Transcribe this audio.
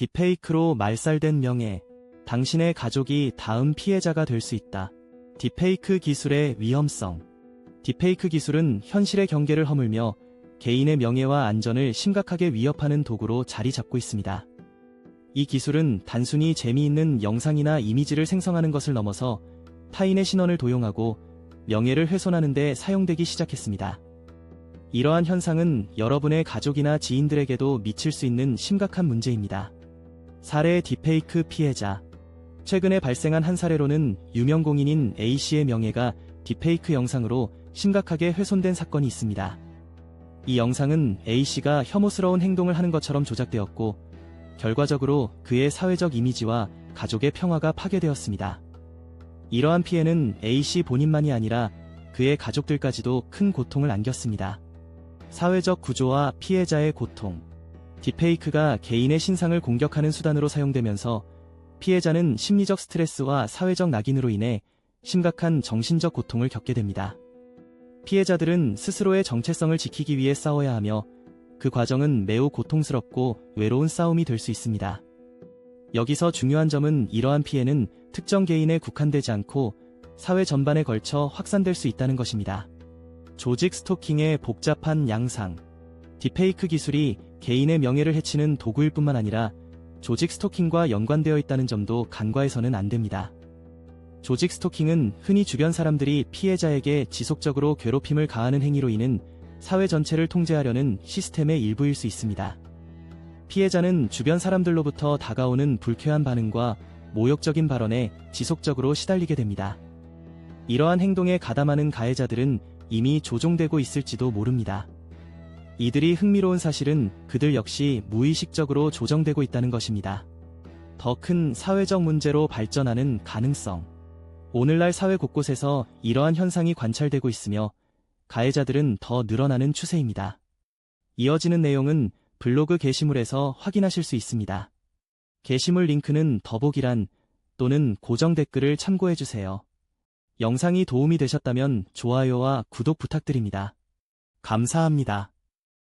딥페이크로 말살된 명예. 당신의 가족이 다음 피해자가 될 수 있다. 딥페이크 기술의 위험성. 딥페이크 기술은 현실의 경계를 허물며 개인의 명예와 안전을 심각하게 위협하는 도구로 자리 잡고 있습니다. 이 기술은 단순히 재미있는 영상이나 이미지를 생성하는 것을 넘어서 타인의 신원을 도용하고 명예를 훼손하는 데 사용되기 시작했습니다. 이러한 현상은 여러분의 가족이나 지인들에게도 미칠 수 있는 심각한 문제입니다. 사례 딥페이크 피해자. 최근에 발생한 한 사례로는 유명 공인인 A씨의 명예가 딥페이크 영상으로 심각하게 훼손된 사건이 있습니다. 이 영상은 A씨가 혐오스러운 행동을 하는 것처럼 조작되었고, 결과적으로 그의 사회적 이미지와 가족의 평화가 파괴되었습니다. 이러한 피해는 A씨 본인만이 아니라 그의 가족들까지도 큰 고통을 안겼습니다. 사회적 구조와 피해자의 고통. 딥페이크가 개인의 신상을 공격하는 수단으로 사용되면서 피해자는 심리적 스트레스와 사회적 낙인으로 인해 심각한 정신적 고통을 겪게 됩니다. 피해자들은 스스로의 정체성을 지키기 위해 싸워야 하며 그 과정은 매우 고통스럽고 외로운 싸움이 될 수 있습니다. 여기서 중요한 점은 이러한 피해는 특정 개인에 국한되지 않고 사회 전반에 걸쳐 확산될 수 있다는 것입니다. 조직 스토킹의 복잡한 양상. 딥페이크 기술이 개인의 명예를 해치는 도구일 뿐만 아니라 조직 스토킹과 연관되어 있다는 점도 간과해서는 안 됩니다. 조직 스토킹은 흔히 주변 사람들이 피해자에게 지속적으로 괴롭힘을 가하는 행위로 인한 사회 전체를 통제하려는 시스템의 일부일 수 있습니다. 피해자는 주변 사람들로부터 다가오는 불쾌한 반응과 모욕적인 발언에 지속적으로 시달리게 됩니다. 이러한 행동에 가담하는 가해자들은 이미 조종되고 있을지도 모릅니다. 이들이 흥미로운 사실은 그들 역시 무의식적으로 조정되고 있다는 것입니다. 더 큰 사회적 문제로 발전하는 가능성. 오늘날 사회 곳곳에서 이러한 현상이 관찰되고 있으며 가해자들은 더 늘어나는 추세입니다. 이어지는 내용은 블로그 게시물에서 확인하실 수 있습니다. 게시물 링크는 더보기란 또는 고정 댓글을 참고해주세요. 영상이 도움이 되셨다면 좋아요와 구독 부탁드립니다. 감사합니다.